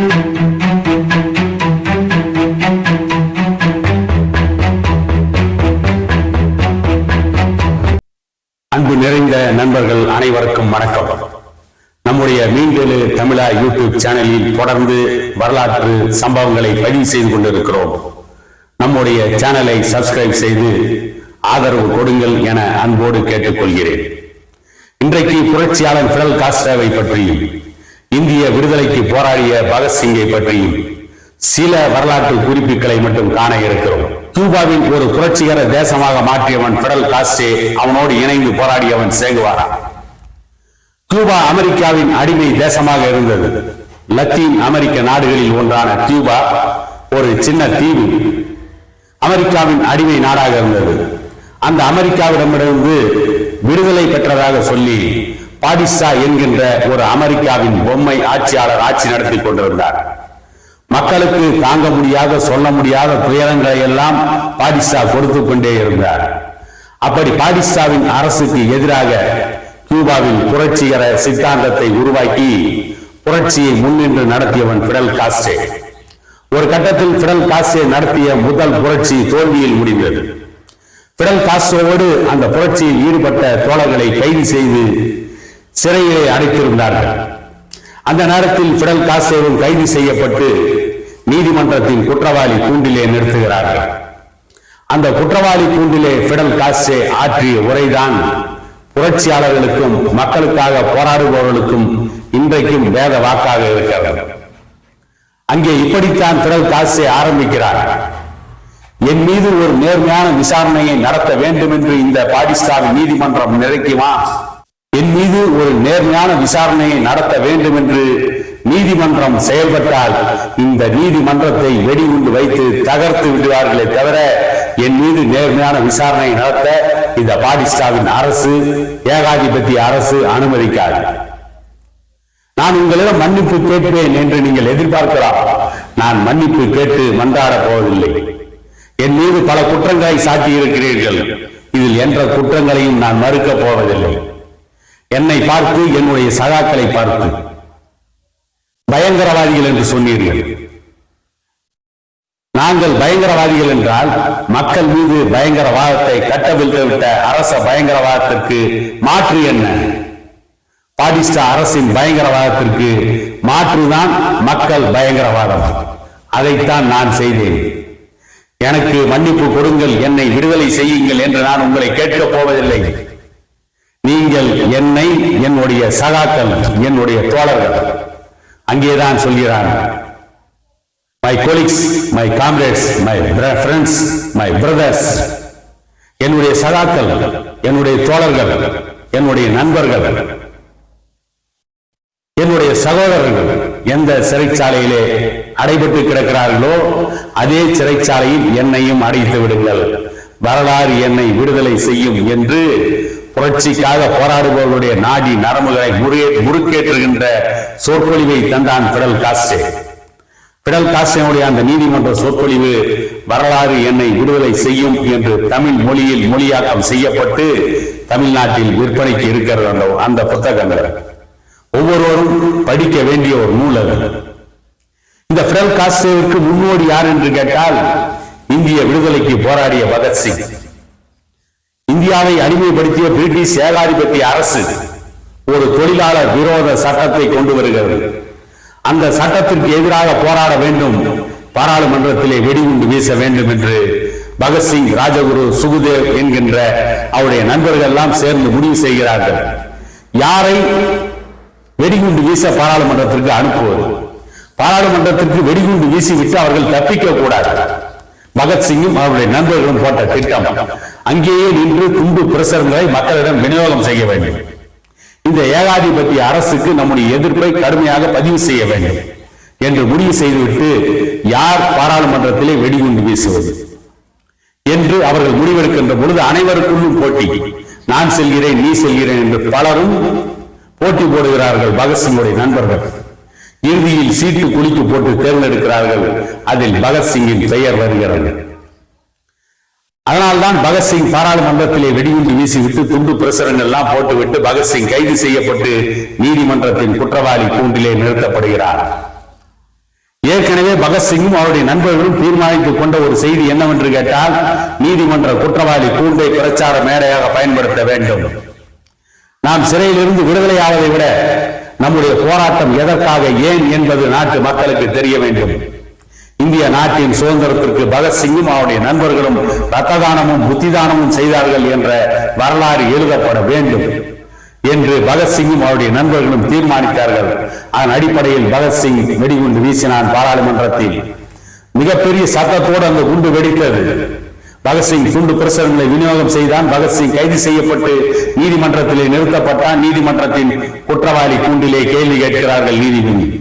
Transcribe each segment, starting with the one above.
அன்பு நிறைந்த நண்பர்கள் அனைவருக்கும் வணக்கம். நம்முடைய மீண்டெழு தமிழா யூடியூப் சேனலில் தொடர்ந்து வரலாற்று சம்பவங்களை பதிவு செய்து கொண்டிருக்கிறோம். நம்முடைய சேனலை சப்ஸ்கிரைப் செய்து ஆதரவு கொடுங்கள் என அன்போடு கேட்டுக்கொள்கிறேன். இன்றைக்கு புரட்சியாளர் பிடல் காஸ்டாவை பற்றியும் விடுதலைக்கு போராடிய பகத்சிங்கை பற்றியும் சில வரலாற்று குறிப்புகளை மட்டும் காண இருக்கிறோம். கியூபாவின் ஒரு புரட்சிகர தேசமாக மாற்றியவன் பெடல் காஸ்டே அவனோடு இணைந்து போராடியவன் சேகுவாரா. கியூபா அமெரிக்காவின் அடிமை தேசமாக இருந்தது. லத்தீன் அமெரிக்க நாடுகளில் ஒன்றான கியூபா ஒரு சின்ன தீவு. அமெரிக்காவின் அடிமை நாடாக இருந்தது. அந்த அமெரிக்காவிடமிருந்து விடுதலை பெற்றதாக சொல்லி பாடிசா என்கின்ற ஒரு அமெரிக்காவின் பொம்மை ஆட்சியாளர் ஆட்சி நடத்தி கொண்டிருந்தார். மக்களுக்கு தாங்க முடியாத சொல்ல முடியாத துயரங்களை எல்லாம் பாடிசா கொடுத்து கொண்டே இருந்தார். அப்படி பாடிசாவின் அரசுக்கு எதிராக கியூபாவில் புரட்சிகர சித்தாந்தத்தை உருவாக்கி புரட்சியை முன்னின்று நடத்தியவன் பிடல் காஸ்டே. ஒரு கட்டத்தில் பிடல் காஸ்டே நடத்திய முதல் புரட்சி தோல்வியில் முடிந்தது. பிடல் காஸ்டோவோடு அந்த புரட்சியில் ஈடுபட்ட தோழர்களை கைது செய்து சிறையிலே அடைத்திருந்தார்கள். அந்த நேரத்தில் பிடல் காசேவும் கைது செய்யப்பட்டு நீதிமன்றத்தின் குற்றவாளி கூண்டிலே நிறுத்துகிறார்கள். அந்த குற்றவாளி கூண்டிலே பிடல் காசே ஆற்றிய உரைதான் புரட்சியாளர்களுக்கும் மக்களுக்காக போராடுபவர்களுக்கும் இன்றைக்கும் வேத வாக்காக இருக்கிறது. அங்கே இப்படித்தான் பிடல் காசே ஆரம்பிக்கிறார். என் மீது ஒரு நேர்மையான விசாரணையை நடத்த வேண்டும் என்று இந்த பாகிஸ்தான் நீதிமன்றம் நிறைக்குமா என் மீது ஒரு நேர்மையான விசாரணையை நடத்த வேண்டும் என்று நீதிமன்றம் செயல்பட்டால் இந்த நீதிமன்றத்தை வெடிகுண்டு வைத்து தகர்த்து விடுவார்களே தவிர என் மீது நேர்மையான விசாரணை நடத்த இந்த பாகிஸ்தானின் அரசு ஏகாதிபத்திய அரசு அனுமதிக்காது. நான் உங்களிடம் மன்னிப்பு கேட்பேன் என்று நீங்கள் எதிர்பார்க்கலாம். நான் மன்னிப்பு கேட்டு மன்றாட போவதில்லை. என் மீது பல குற்றங்களை சாட்டி இருக்கிறீர்கள் இதில் என்ற குற்றங்களையும் நான் மறுக்கப் போவதில்லை. என்னை பார்த்து என்னுடைய சகாக்களை பார்த்து. பயங்கரவாதிகள் என்று சொன்னீர்கள். நாங்கள் பயங்கரவாதிகள் என்றால் மக்கள் மீது பயங்கரவாதத்தை கட்டவிழ்த்து விட்ட அரச பயங்கரவாதத்திற்கு மாற்று என்ன? பாகிஸ்தான் அரசின் பயங்கரவாதத்திற்கு மாற்றுதான் மக்கள் பயங்கரவாதம். அதைத்தான் நான் செய்தேன். எனக்கு மன்னிப்பு கொடுங்கள் என்னை விடுதலை செய்யுங்கள் என்று நான் உங்களை கேட்கப் போவதில்லை. நீங்கள் என்னை என்னுடைய சகாக்கள் என்னுடைய தோழர்கள். அங்கேதான் சொல்கிறான் my colleagues my comrades my friends my brothers என்னுடைய சகாக்கள் என்னுடைய தோழர்கள் என்னுடைய நண்பர்கள். என்னுடைய சகோதரர்கள் எந்த சிறைச்சாலையிலே அடைபட்டு கிடக்கிறார்களோ அதே சிறைச்சாலையில் என்னையும் அடைத்து விடுங்கள். வரலாறு என்னை விடுதலை செய்யும் என்று புரட்சிக்காக போராடுபவர்களுடைய நாடி நரம்புகளை முறுக்கேற்றுகின்ற சொற்பொழிவை தந்தான் பிடல் காஸ்டே. பிடல் காஸ்டேனுடைய அந்த நீதிமன்ற சொற்பொழிவு வரலாறு என்னை விடுதலை செய்யும் என்று தமிழ் மொழியில் மொழியாக்கம் செய்யப்பட்டு தமிழ்நாட்டில் விற்பனைக்கு இருக்கிறது அந்த அந்த புத்தகங்கள். ஒவ்வொருவரும் படிக்க வேண்டிய ஒரு நூல் அது. இந்த பிடல் காஸ்டேவுக்கு முன்னோடி யார் என்று கேட்டால் இந்திய விடுதலைக்கு போராடிய பகத்சிங். இந்தியாவை அடிமைப்படுத்திய பிரிட்டிஷ் ஏகாதிபத்திய அரசு ஒரு தொழிலாளர் விரோத சட்டத்தை கொண்டு வருகிறது. அந்த சட்டத்திற்கு எதிராக போராட வேண்டும். பாராளுமன்றத்திலே வெடிகுண்டு வீச வேண்டும் என்று பகத்சிங் ராஜகுரு சுகுதேவ் என்கின்ற அவருடைய நண்பர்கள் எல்லாம் சேர்ந்து முடிவு செய்கிறார்கள். யாரை வெடிகுண்டு வீச பாராளுமன்றத்திற்கு அனுப்புவது? பாராளுமன்றத்திற்கு வெடிகுண்டு வீசிவிட்டு அவர்கள் தப்பிக்க கூடாது பகத்சிங்கும் அவருடைய நண்பர்களும் போட்ட திட்டம். அங்கேயே நின்று துண்டு பிரசுரங்களை மக்களிடம் விநியோகம் செய்ய வேண்டும். இந்த ஏகாதிபத்திய அரசுக்கு நம்முடைய எதிர்ப்பை கடுமையாக பதிவு செய்ய வேண்டும் என்று முடிவு செய்துவிட்டு யார் பாராளுமன்றத்திலே வெடிகுண்டு வீசுவது? என்று அவர்கள் முடிவெடுக்கின்ற பொழுது அனைவருக்குள்ளும் போட்டி. நான் செல்கிறேன் நீ செல்கிறேன் என்று பலரும் போட்டி போடுகிறார்கள் பகத்சிங்குடைய நண்பர்கள். இறுதியில் சீட்டு குளிக்கு போட்டு தேர்ந்தெடுக்கிறார்கள். அதில் பகத்சிங்கின் பெயர் வருகிறது. அதனால்தான் பகத்சிங் பாராளுமன்றத்திலே வெடிகுண்டு வீசிவிட்டு துண்டு பிரசுரங்கள் எல்லாம் போட்டுவிட்டு பகத்சிங் கைது செய்யப்பட்டு நீதிமன்றத்தின் குற்றவாளி கூண்டிலே நிறுத்தப்படுகிறார். ஏற்கனவே பகத்சிங்கும் அவருடைய நண்பர்களும் தீர்மானித்துக் கொண்ட ஒரு செய்தி என்னவென்று கேட்டால் நீதிமன்ற குற்றவாளி கூண்டை பிரச்சார மேடையாக பயன்படுத்த வேண்டும். நாம் சிறையிலிருந்து விடுதலையாவதை விட நம்முடைய போராட்டம் எதற்காக ஏன் என்பது நாட்டு மக்களுக்கு தெரிய வேண்டும். இந்திய நாட்டின் சுதந்திரத்திற்கு பகத்சிங்கும் அவருடைய நண்பர்களும் ரத்த தானமும் புத்தி தானமும் செய்தார்கள் என்ற வரலாறு எழுதப்பட வேண்டும் என்று பகத்சிங்கும் அவருடைய நண்பர்களும் தீர்மானித்தார்கள். அதன் அடிப்படையில் பகத்சிங் வெடிகுண்டு வீசினான் பாராளுமன்றத்தில். மிகப்பெரிய சத்தத்தோடு அந்த குண்டு வெடித்தது. பகத்சிங் குண்டு பிரசுரங்களை விநியோகம் செய்தான். பகத்சிங் கைது செய்யப்பட்டு நீதிமன்றத்திலே நிறுத்தப்பட்டான். நீதிமன்றத்தின் குற்றவாளி கூண்டிலே கேள்வி கேட்கிறார்கள் நீதிபதி.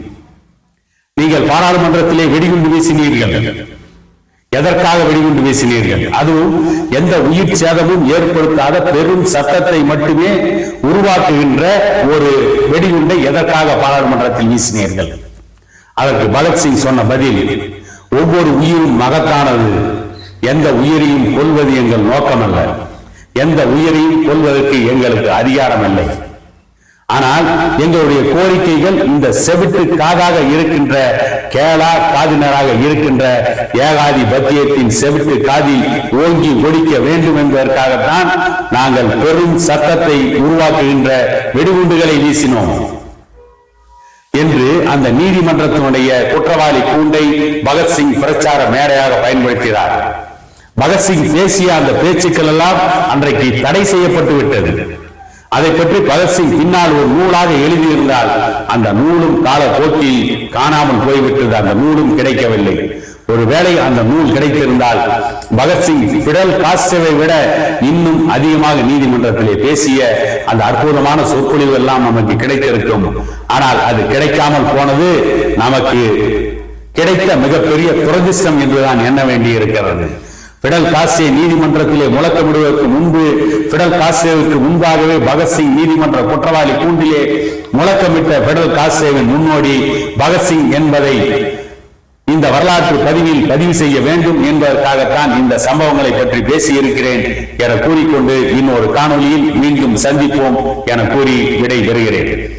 நீங்கள் பாராளுமன்றத்திலே வெடிகுண்டு வீசினீர்கள். எதற்காக வெடிகுண்டு வீசினீர்கள்? அதுவும் எந்த உயிர் சேதமும் ஏற்படுத்தாத பெரும் சத்தத்தை மட்டுமே உருவாக்குகின்ற ஒரு வெடிகுண்டை எதற்காக பாராளுமன்றத்தில் வீசினீர்கள்? அதற்கு பகத்சிங் சொன்ன பதில் ஒவ்வொரு உயிரும் மகத்தானது. எந்த உயிரையும் கொல்வது எங்கள் நோக்கமல்ல. எந்த உயிரையும் கொல்வதற்கு எங்களுக்கு அதிகாரம் இல்லை ஆனால் எங்களுடைய கோரிக்கைகள் இந்த செவிட்டு காதாக இருக்கின்ற கேளா காதினராக இருக்கின்ற ஏகாதிபத்தியத்தின் செவிட்டு காதி ஓங்கி ஒடிக்க வேண்டும் என்பதற்காகத்தான் நாங்கள் பெரும் சத்தத்தை உருவாக்குகின்ற வெடிகுண்டுகளை வீசினோம் என்று அந்த நீதிமன்றத்தினுடைய குற்றவாளி கூண்டை பகத்சிங் பிரச்சார மேடையாக பயன்படுத்தினார். பகத்சிங் பேசிய அந்த பேச்சுக்கள் எல்லாம் அன்றைக்கு தடை செய்யப்பட்டு விட்டது அதை பற்றி பகத்சிங் பின்னால் ஒரு நூலாக எழுதியிருந்தால் அந்த நூலும் கால போக்கில் காணாமல் போய்விட்டது அந்த நூலும் கிடைக்கவில்லை. ஒருவேளை அந்த நூல் கிடைத்திருந்தால் பகத்சிங் பிடல் காஸ்டவை விட இன்னும் அதிகமாக நீதிமன்றத்திலே பேசிய அந்த அற்புதமான சொற்பொழிவு எல்லாம் நமக்கு கிடைத்திருக்கும். ஆனால் அது கிடைக்காமல் போனது நமக்கு கிடைத்த மிகப்பெரிய துரதிர்ஷ்டம் என்றுதான் எண்ண வேண்டி இருக்கிறது பிடல் காசே நீதிமன்றத்திலே முழக்கமிடுவதற்கு முன்பு பிடல் காசேவுக்கு முன்பாகவே பகத்சிங் நீதிமன்ற குற்றவாளி கூண்டிலே முழக்கமிட்ட பிடல் காசேவின் முன்னோடி பகத்சிங் என்பதை இந்த வரலாற்று பதிவில் பதிவு செய்ய வேண்டும் என்பதற்காகத்தான் இந்த சம்பவங்களை பற்றி பேசியிருக்கிறேன் என கூறிக்கொண்டு இன்னொரு காணொலியில் மீண்டும் சந்திப்போம் என கூறி விடை பெறுகிறேன்